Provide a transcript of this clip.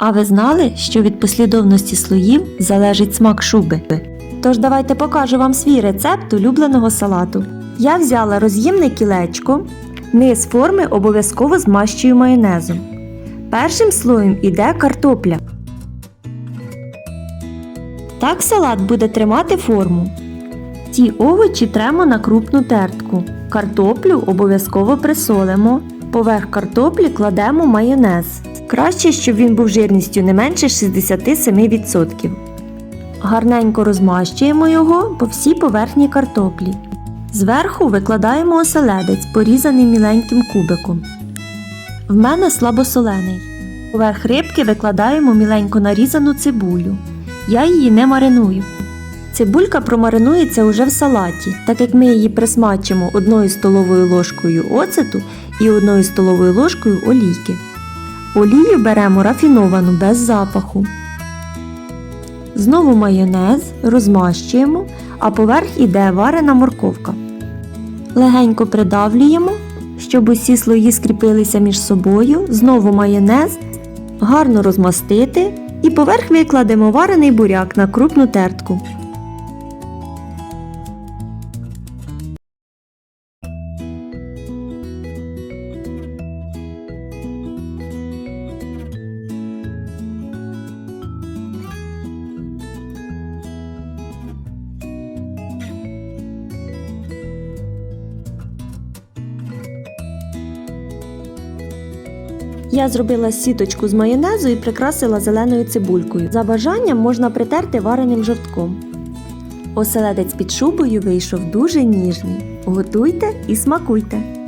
А ви знали, що від послідовності слоїв залежить смак шуби? Тож давайте покажу вам свій рецепт улюбленого салату. Я взяла роз'ємне кілечко, низ форми обов'язково змащую майонезом. Першим слоєм іде картопля. Так салат буде тримати форму. Ті овочі тремо на крупну тертку. Картоплю обов'язково присолимо. Поверх картоплі кладемо майонез. Краще, щоб він був жирністю не менше 67%. Гарненько розмащуємо його по всій поверхні картоплі. Зверху викладаємо оселедець, порізаний міленьким кубиком. В мене слабосолений. Поверх рибки викладаємо міленько нарізану цибулю. Я її не мариную. Цибулька промаринується уже в салаті, так як ми її присмачимо одною столовою ложкою оцету і одною столовою ложкою олійки. Олію беремо рафіновану без запаху. Знову майонез розмащуємо, а поверх іде варена морковка. Легенько придавлюємо, щоб усі слої скріпилися між собою, знову майонез, гарно розмастити і поверх викладемо варений буряк на крупну тертку. Я зробила сіточку з майонезу і прикрасила зеленою цибулькою. За бажанням можна притерти вареним жовтком. Оселедець під шубою вийшов дуже ніжний. Готуйте і смакуйте!